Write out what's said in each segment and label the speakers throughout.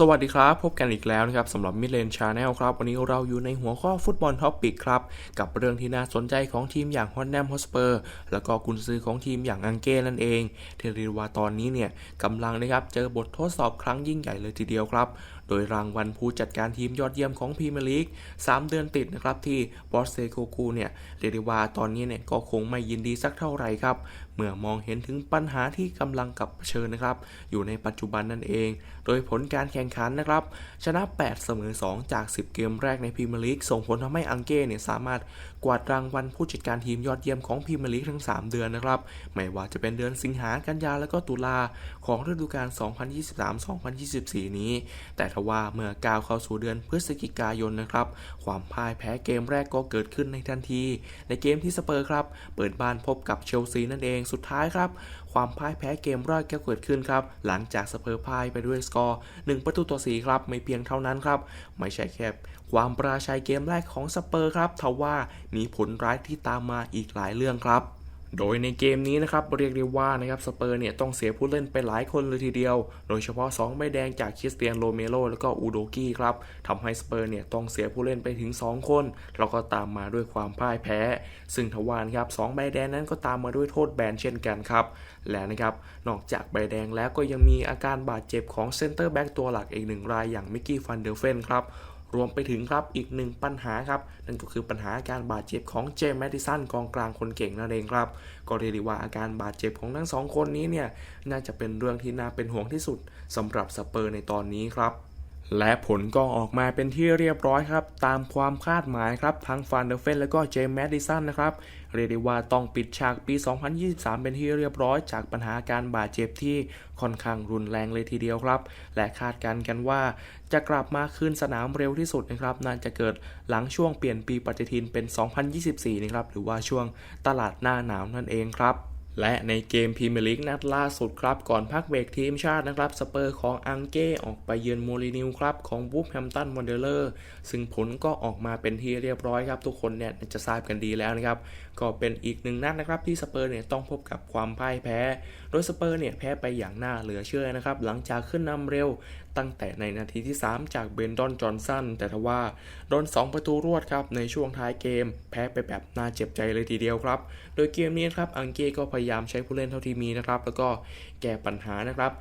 Speaker 1: สวัสดีครับ พบกันอีกแล้วนะครับสำหรับมิเลนชาแนลครับ วันนี้เราอยู่ในหัวข้อฟุตบอลท็อปปิกครับ กับเรื่องที่น่าสนใจของทีมอย่างฮอนแนมฮอสเปอร์แล้วก็กุนซือของทีมอย่างอังเก้นั่นเองเทรีว่าตอนนี้เนี่ยกำลังนะครับเจอบททดสอบครั้งยิ่งใหญ่เลยทีเดียวครับ โดยรางวัลผู้จัดการทีมยอดเยี่ยมของพรีเมียร์ลีก 3 เดือนติดนะครับที่บอสเซโกกูเนี่ยเรียกได้ว่าตอนนี้เนี่ยก็คงไม่ยินดีสักเท่าไหร่ครับ เมื่อมองเห็นถึงปัญหาที่กำลังกับเชิญนะครับ อยู่ในปัจจุบันนั่นเอง โดยผลการแข่งขันนะครับ ชนะ 8 เสมอ 2 จาก 10 เกมแรกในพรีเมียร์ลีกส่งผลทำให้อังเก้เนี่ยสามารถกวาดรางวัลผู้จัดการทีมยอดเยี่ยมของพรีเมียร์ลีกทั้ง 3 เดือนนะครับ ไม่ว่าจะเป็นเดือนสิงหากันยาและก็ตุลาของฤดูกาล 2023-2024 นี้ แต่ทว่าเมื่อก้าวเข้าสู่เดือนพฤศจิกายนนะครับ ความพ่ายแพ้เกมแรกก็เกิดขึ้นในทันที ในเกมที่สเปอร์ครับ เปิดบ้านพบกับเชลซีนั่นเองสุดท้ายครับ ความพ่ายแพ้เกมแรกก็เกิดขึ้นครับ หลังจากสเปอร์พ่ายไปด้วยสกอร์ 1 ประตูต่อ4ครับ ไม่เพียงเท่านั้นครับ ไม่ใช่แค่ความปราชัยเกมแรกของสเปอร์ครับทว่ามีผลร้ายที่ตามมาอีกหลายเรื่องครับ โดยในเกมนี้นะครับเรียกได้ว่านะครับสเปอร์เนี่ยต้องเสียผู้เล่นไปหลายคนเลยทีเดียว โดยเฉพาะ 2 ใบแดงจากคริสเตียนโรเมโรแล้วก็อูโดกี้ครับทำให้สเปอร์เนี่ยต้องเสียผู้เล่นไปถึง 2 คน แล้วก็ตามมาด้วยความพ่ายแพ้ ซึ่งทวารครับสองใบแดงนั้นก็ตามมาด้วยโทษแบนเช่นกันครับ และนะครับนอกจากใบแดงแล้วก็ยังมีอาการบาดเจ็บของเซนเตอร์แบ็กตัวหลักอีกหนึ่งรายอย่างมิกกี้ฟันเดอร์เฟนครับ รวมไปถึงครับอีกหนึ่งปัญหาครับ นั่นก็คือปัญหาอาการบาดเจ็บของเจมส์แมดิสันกองกลางคนเก่งนั่นเองครับ ก็เรียกได้ว่าอาการบาดเจ็บของทั้งสองคนนี้เนี่ยน่าจะเป็นเรื่องที่น่าเป็นห่วงที่สุดสำหรับสเปอร์ในตอนนี้ครับ และผลก็ออกมาเป็นที่เรียบร้อยครับ ตามความคาดหมายครับ ทั้งฟานเดอร์เฟนและก็เจมส์แมดดิสันนะครับ เรียกได้ว่าต้องปิดฉากปี 2023 เป็นที่เรียบร้อย จากปัญหาการบาดเจ็บที่ค่อนข้างรุนแรงเลยทีเดียวครับ และคาดการณ์กันว่า จะกลับมาคืนสนามเร็วที่สุดนะครับน่าจะเกิดหลังช่วงเปลี่ยนปีปฏิทินเป็น 2024 นะครับหรือว่าช่วงตลาดหน้าหนาวนั่นเองครับ และในเกมพรีเมียร์ลีกนัดล่าสุดครับ ก่อนพักเบรกทีมชาตินะครับ สเปอร์ของอังเก้ออกไปเยือนโมลินิวครับ ของวูฟแฮมตันมอนเดเลอร์ ซึ่งผลก็ออกมาเป็นที่เรียบร้อยครับ ทุกคนเนี่ยจะทราบกันดีแล้วนะครับ ก็เป็นอีกหนึ่งนัดนะครับ ที่สเปอร์เนี่ยต้องพบกับความพ่ายแพ้ โดยสเปอร์เนี่ยแพ้ไปอย่างน่าเหลือเชื่อนะครับ หลังจากขึ้นนำเร็วตั้งแต่ในนาทีที่ 3 จากเบนดอนจอห์นสันแต่ทว่าโดน 2 ประตูรวดครับในช่วงท้ายเกม แพ้ไปแบบน่าเจ็บใจเลยทีเดียวครับ โดยเกมนี้ครับอังเก้ก็พยายามใช้ผู้เล่นเท่าที่มีนะครับ แล้วก็แก้ปัญหานะครับ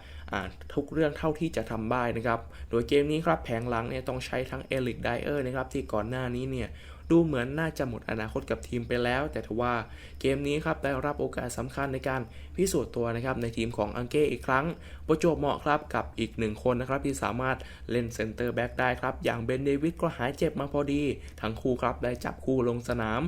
Speaker 1: ทุกเรื่องเท่าที่จะทำได้นะครับ โดยเกมนี้ครับแผงหลังเนี่ยต้องใช้ทั้งเอลิกไดเออร์นะครับที่ก่อนหน้านี้เนี่ยดูเหมือนน่าจะหมดอนาคตกับทีมไปแล้ว แต่ทว่าเกมนี้ครับได้รับโอกาสสำคัญในการพิสูจน์ตัวนะครับในทีมของอังเก้อีกครั้ง ประจวบเหมาะครับกับอีกหนึ่งคนนะครับที่สามารถเล่นเซนเตอร์แบ็กได้ครับ อย่างเบนเดวิดก็หายเจ็บมาพอดี ทั้งคู่ครับได้จับคู่ลงสนาม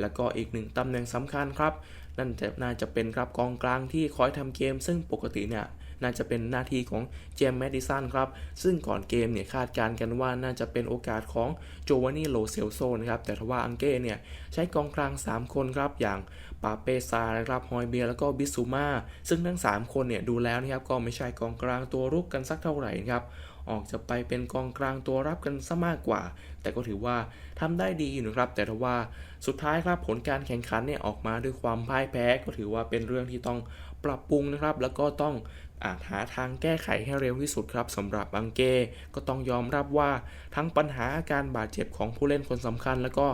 Speaker 1: แล้วก็อีกหนึ่งตำแหน่งสำคัญครับ นั่นจะน่าจะเป็นครับกองกลางที่คอยทำเกม ซึ่งปกติเนี่ย น่าจะเป็นหน้าที่ของเจมส์แมดิสันครับ ซึ่งก่อนเกมเนี่ยคาดการณ์กันว่าน่าจะเป็นโอกาสของโจวานี่โลเซลโซนะครับ แต่ทว่าอังเก้เนี่ยใช้กองกลาง 3 คนครับ อย่างปาเปซานะครับฮอยเบียแล้วก็บิซูมาซึ่งทั้ง 3 คนเนี่ยดูแล้วนะครับก็ไม่ใช่กองกลางตัวรุกกันสักเท่าไหร่ครับออกจะไปเป็นกองกลางตัวรับกันซะมากกว่า แต่ก็ถือว่าทำได้ดีอยู่นะครับ แต่ทว่าสุดท้ายครับผลการแข่งขันเนี่ยออกมาด้วยความพ่ายแพ้ก็ถือว่าเป็นเรื่องที่ต้องปรับปรุงนะครับ แล้วก็ต้อง อาจหาทางแก้ไขให้เร็วที่สุดครับสำหรับบังเก้ก็ต้องยอมรับว่าทั้งปัญหาอาการบาดเจ็บของผู้เล่นคนสำคัญ แล้วก็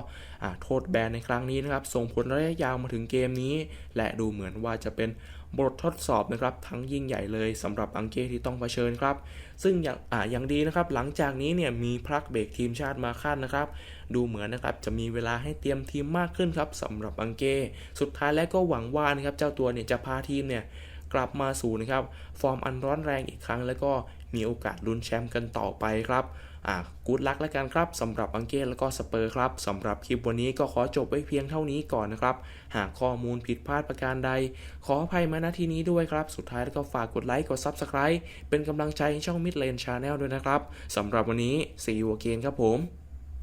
Speaker 1: โทษแบนในครั้งนี้นะครับ ส่งผลระยะยาวมาถึงเกมนี้ และดูเหมือนว่าจะเป็นบททดสอบนะครับทั้งยิ่งใหญ่เลยสำหรับอังเก้ที่ต้องเผชิญครับ ซึ่งอย่างอ่าอย่างดีนะครับ หลังจากนี้เนี่ยมีพักเบรกทีมชาติมาขั้นนะครับ ดูเหมือนนะครับจะมีเวลาให้เตรียมทีมมากขึ้นครับสำหรับอังเก้สุดท้ายแล้วก็หวังว่านะครับเจ้าตัวเนี่ยจะพาทีมเนี่ย กลับมาสู่นะครับฟอร์มอันร้อนแรงอีกครั้ง แล้วก็มีโอกาสลุ้นแชมป์กันต่อไปครับอ่ากูดลักแล้วกันครับสำหรับอังเกตแล้วก็สเปอร์ครับสำหรับคลิปวันนี้ก็ขอจบไว้เพียงเท่านี้ก่อนนะครับ หากข้อมูลผิดพลาดประการใด ขออภัยมาณที่นี้ด้วยครับ สุดท้ายแล้วก็ฝากกดไลค์กด Subscribe เป็นกำลังใจให้ช่อง Mid Lane Channel ด้วยนะครับสำหรับวันนี้ see you again ครับผม